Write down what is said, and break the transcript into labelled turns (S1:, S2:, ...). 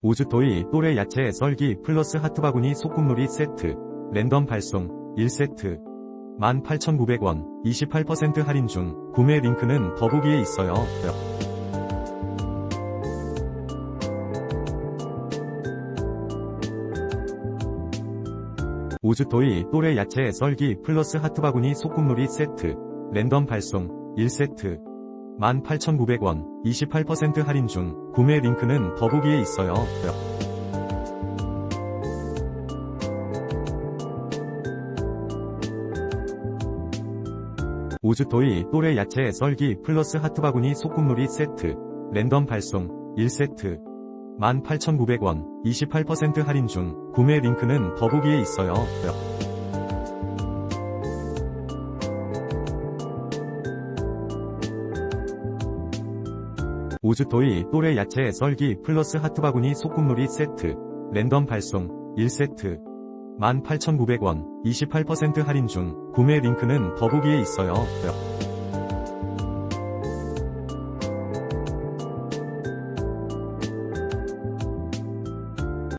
S1: 우주토이 또래 야채 썰기 플러스 하트 바구니 소꿉놀이 세트 랜덤 발송 1세트. 18,900원 28% 할인 중. 구매 링크는 더보기에 있어요. 우주토이 또래 야채 썰기 플러스 하트 바구니 소꿉놀이 세트 랜덤 발송 1세트 18,900원 28% 할인 중 구매 링크는 더보기에 있어요. 우주토이 또래 야채 썰기 플러스 하트 바구니 소꿉놀이 세트 랜덤 발송 1세트 18,900원 28% 할인 중 구매 링크는 더보기에 있어요. 우주토이 또래 야채 썰기 플러스 하트 바구니 소꿉놀이 세트 랜덤 발송 1세트 18,900원 28% 할인 중 구매 링크는 더보기에 있어요.